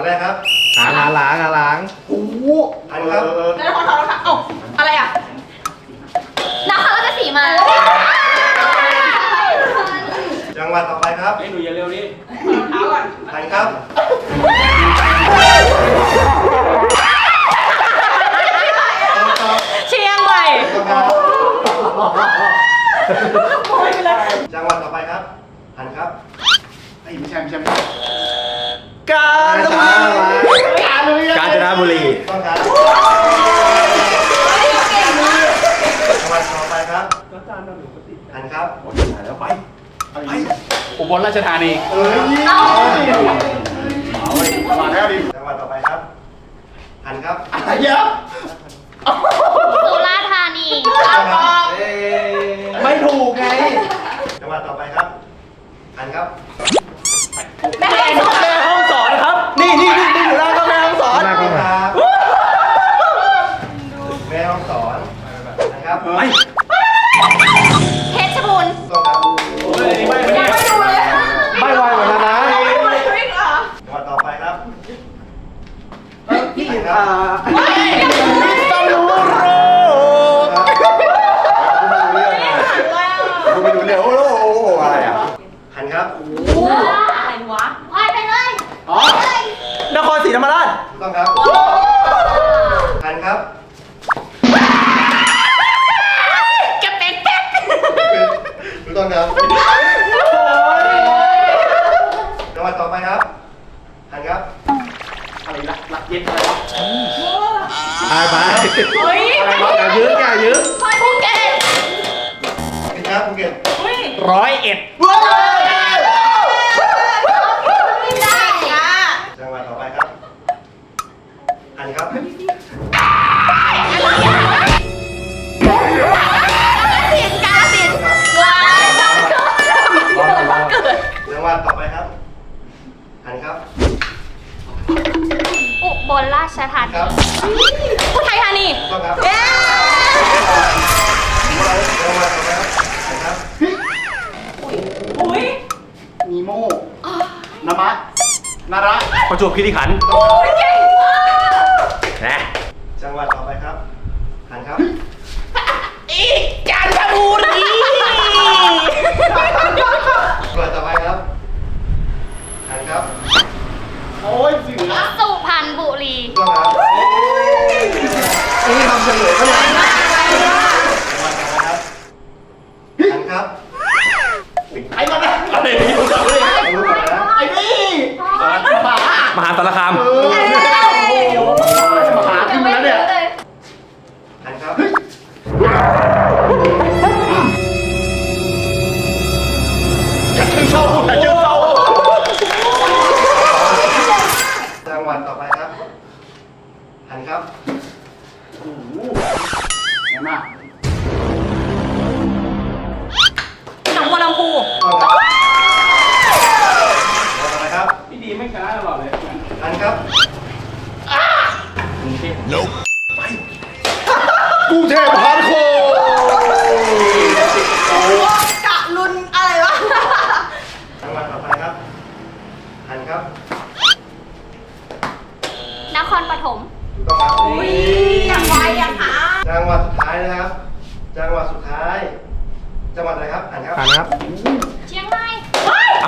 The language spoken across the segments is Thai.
ันแรกครับหาหาหลางหาหลางอู้อันครับแล้วขอถอดรองเท้าเอ้าอะไรอะนครราชสีมาจังหวัดต่อไปครับให้หนูอย่าเร็วดิเท้าก่อนอันครับเชียงใหม่จังหวัดต่อไปครับหันครับไอ้ไม่ใช่ไม่ใช่ ไม่ใช่กาญจนบุรีกาญจนบุรีต้องครับจังหวัดต่อไปครับหันครับแล้วไปไปอุบลราชธานีเอ้ยเอาเว้ยมาแล้วดิจังหวัดต่อไปครับหันครับอะไรเยอะสุราษฎร์ธานีต้องครับไม่ถูกไงจังหวัดต่อไปครับหันครับ แม่ให้สอน แม่ห้องสอนครับ นี่นี่นี่นี่อยู่หน้าก็แม่ห้องสอน ต้องครับแม่ห้องสอนหันครับ ไปเพชรบูรณ์ต้องครับโอ้ยไม่ไม่ไม่ดูเลยไม่ไวเหมือนกันนะจังหวัดต่อไปครับพี่หันคอ่ารับต้องรู้โรกูไม่รู้เรื่องโอ้โหอะไรอะหันครับอะไรวะพายไปเลยอ๋อนครศรีธรรมราชถูกต้องครับหันครับ กระเป็ดเป็ด ถูกต้องครับ จังห วัดต่อไปครับ หันครับอะไรลักลักเย็นอะไรวะไปไปเฮ้ยอะไรวะอย่ายื้ออย่ายื้อพายภูเก็ตผิดครับภูเก็ตร้อยเอ็ดไม่ได้อะจังหวัดต่อไปครับ หันครับสินกาสินว้ายวันเกิดจังหวัดต่อไปครับ อุบลราชธานีครับอุทัยธานีถูกต้องครับเย้จังหวัดต่อไปครับหันครับอุ้ยนีโมนามะนาระประจวบคีรีขันธ์ถูกต้องครับเก่งมากนะจังหวัดต่อไปครับหันครับจันทบุรี ครับไอ้มันอะอะไรนี่รู้จักเลยเอารู้ก่อนนะไอ้นี่หมา มหาสารคาม เออมาหาขึ้นมาแล้วเนี่ยหันครับจะชื่อเศร้าจะชื่อเศร้าจังหวัดต่อไปครับหันครับโอ้โหเห็นไหม องบัวลำพูต้องครับจังหวัดต่อไปครับ พี่ดีไม่ชนะตลอดเลยหันครับกรุงเทพมหานคร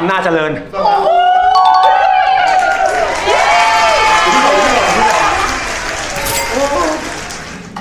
ำนาจเจริญ